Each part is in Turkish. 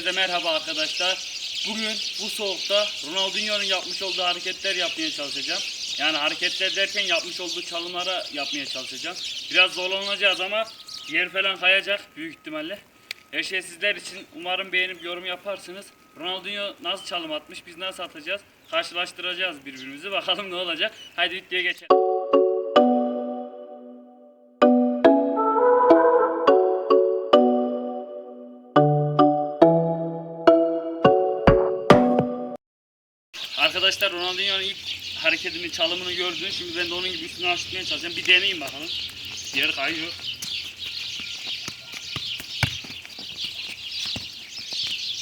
Herkese merhaba arkadaşlar. Bugün bu soğukta Ronaldinho'nun yapmış olduğu hareketler yapmaya çalışacağım. Yani hareketler derken yapmış olduğu çalımlara yapmaya çalışacağım. Biraz zorlanacağız ama yer falan kayacak büyük ihtimalle. Her şey sizler için umarım beğenip yorum yaparsınız. Ronaldinho nasıl çalım atmış, biz nasıl atacağız? Karşılaştıracağız birbirimizi. Bakalım ne olacak. Haydi videoya geçelim. Ronaldinho'nun ilk hareketini, çalımını gördün. Şimdi ben de onun gibi üstünü açmaya çalışacağım. Bir deneyeyim bakalım. Yer kayıyor.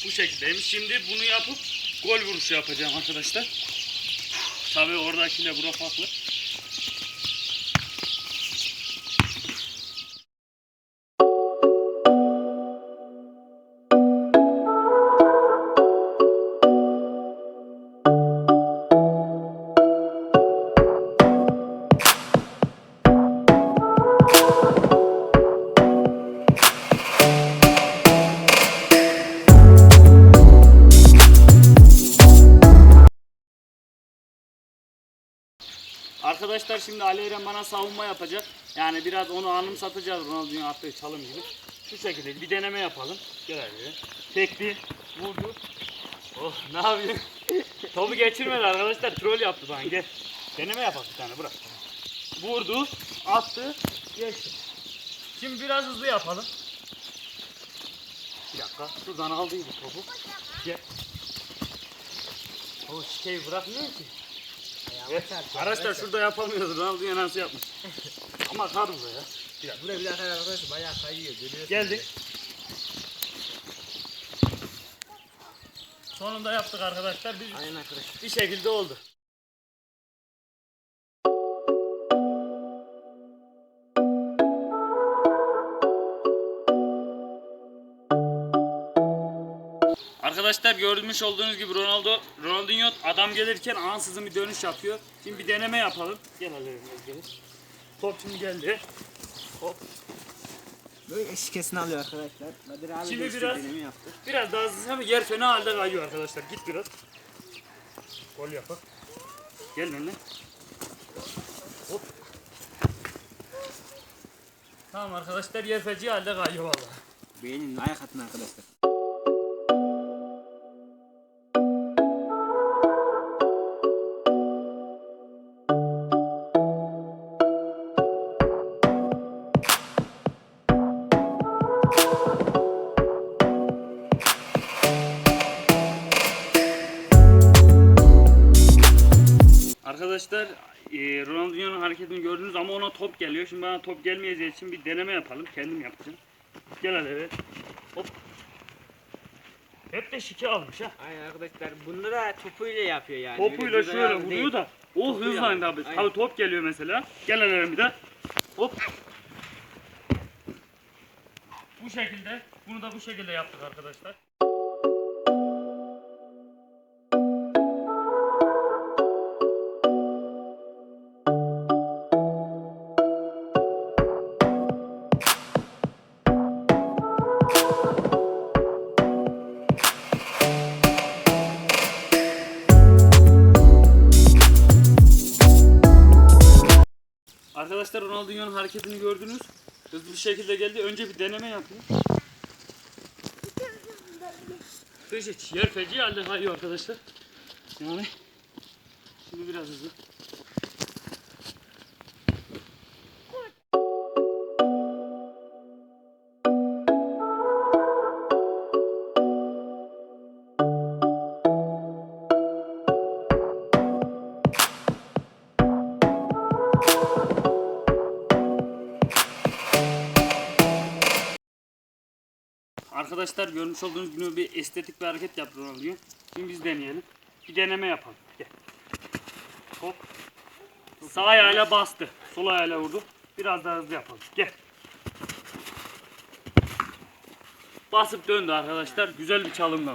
Bu şekildeymiş. Şimdi bunu yapıp gol vuruşu yapacağım arkadaşlar. Tabii oradakiyle bura farklı. Arkadaşlar şimdi Ali Eren bana savunma yapacak. Yani biraz onu anımsatacağız Ronaldinho attığı çalım gibi. Şu şekilde bir deneme yapalım. Gel Ali. Tekti, vurdu. Oh ne yapıyor? Topu geçirmedi arkadaşlar. Troll yaptı bana. Gel. Deneme yapalım bir tane bırak. Vurdu, attı, geçti. Şimdi biraz hızlı yapalım. Bir dakika. Şuradan aldıydı topu. Gel. O şikeyi bırakmıyor ki. Arkadaşlar şurada yapamıyoruz. Ronaldinho nasıl yapmış? Ama kar burada ya. Bir dakika. Buraya bir dakika arkadaşlar bayağı kayıyor görüyorsunuz. Geldik. Sonunda yaptık arkadaşlar. Biz Aynen arkadaşlar. bir şekilde oldu. Arkadaşlar görmüş olduğunuz gibi Ronaldo Ronaldinho adam gelirken ansızın bir dönüş yapıyor. Şimdi bir deneme yapalım. Gel gel. Top şimdi geldi. Hop. Böyle şikesini alıyor arkadaşlar. Kadir abi Şimdi biraz- denemi yaptı. Biraz daha hızlı ama yer fena halde kayıyor arkadaşlar. Git biraz. Gol yapak. Gel benimle. Hop. Tamam arkadaşlar yer feci halde kayıyor vallahi. Beğenin like atın. Arkadaşlar hareketini gördünüz ama ona top geliyor. Şimdi bana top gelmeyeceği için bir deneme yapalım. Kendim yapacağım. Gel hadi evet. Hop. Hep de şike almış ha. Aynen arkadaşlar bunda da topuyla yapıyor yani. Topuyla şöyle vuruyor da o Topuyla hızla alıyor. abi. Aynen. Tabii top geliyor mesela. Gel hele bir de. Hop. Bu şekilde. Bunu da bu şekilde yaptık arkadaşlar. Arkadaşlar Ronaldinho'nun hareketini gördünüz. Hızlı bir şekilde geldi. Önce bir deneme yapıyor. Yer feci halde kayıyor arkadaşlar. Yani şimdi biraz hızlı. Arkadaşlar görmüş olduğunuz gibi bir estetik bir hareket yaptı Ronaldinho. Şimdi biz deneyelim. Bir deneme yapalım. Gel. Hop. Sağ ayağıyla bastı. Sol ayağıyla vurdu. Biraz daha hızlı yapalım. Gel. Basıp döndü arkadaşlar. Güzel bir çalımdı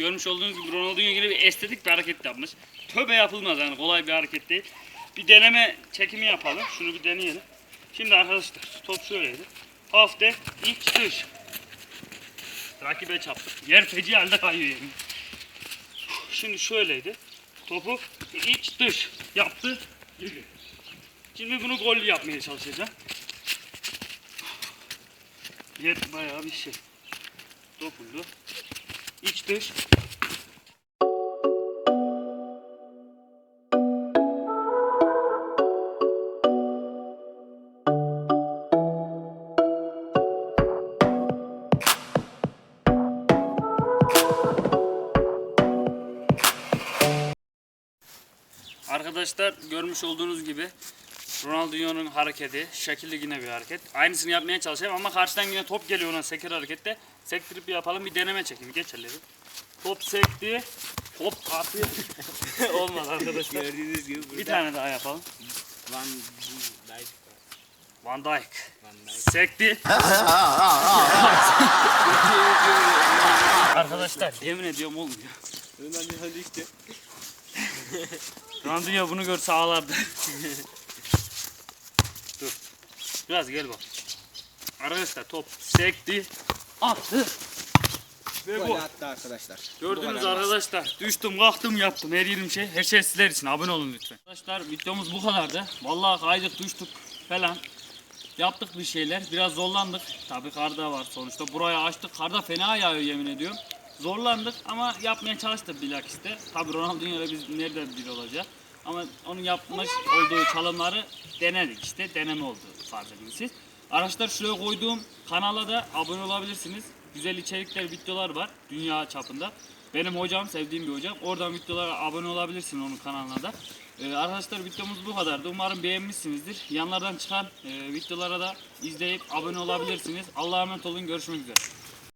görmüş olduğunuz gibi Ronaldinho gibi bir estetik bir hareket yapmış. Töbe yapılmaz yani kolay bir hareket değil. Bir deneme çekimi yapalım. Şunu bir deneyelim. Şimdi arkadaşlar top şöyleydi. Hafte iç dış. Rakibe çarptık. Yer feci halde kayıyor yani. Şimdi şöyleydi. Topu iç dış yaptı. Şimdi bunu gol yapmaya çalışacağım. Yer bayağı bir şey. Dokundu. İç dış. Arkadaşlar görmüş olduğunuz gibi Ronaldinho'nun hareketi şekilli yine bir hareket. Aynısını yapmaya çalışıyorum ama karşıdan yine top geliyor ona sekir harekette. Sektirip bir yapalım bir deneme çekimi geçelim. Top sekti. Top atıyor. Olmaz arkadaşlar. Gördüğünüz gibi burada Bir tane daha yapalım. Van Dijk Van Dijk. Van Dijk. Sekti. Arkadaşlar yemin ediyorum olmuyor. Ronaldinho düştü. Ronaldinho bunu görse ağlardı. Dur. Biraz gel bak. Arkadaşlar top sekti. Attı. Ve bu. attı arkadaşlar. Gördünüz arkadaşlar. Düştüm kalktım yaptım her yerim şey. Her şey sizler için abone olun lütfen. Arkadaşlar videomuz bu kadardı. Vallahi kaydık düştük falan. Yaptık bir şeyler. Biraz zorlandık. Tabii karda var sonuçta. Burayı açtık. Karda fena yağıyor yemin ediyorum. Zorlandık ama yapmaya çalıştık bilakiste. Tabii Ronaldinho ile biz nereden bir olacak. Ama onun yapmış olduğu çalımları denedik işte. Deneme oldu farz edin siz. Arkadaşlar şuraya koyduğum kanala da abone olabilirsiniz. Güzel içerikler, videolar var dünya çapında. Benim hocam, sevdiğim bir hocam. Oradan videolara abone olabilirsin onun kanalına da. Ee, arkadaşlar videomuz bu kadardı. Umarım beğenmişsinizdir. Yanlardan çıkan e, videolara da izleyip abone olabilirsiniz. Allah'a emanet olun. Görüşmek üzere.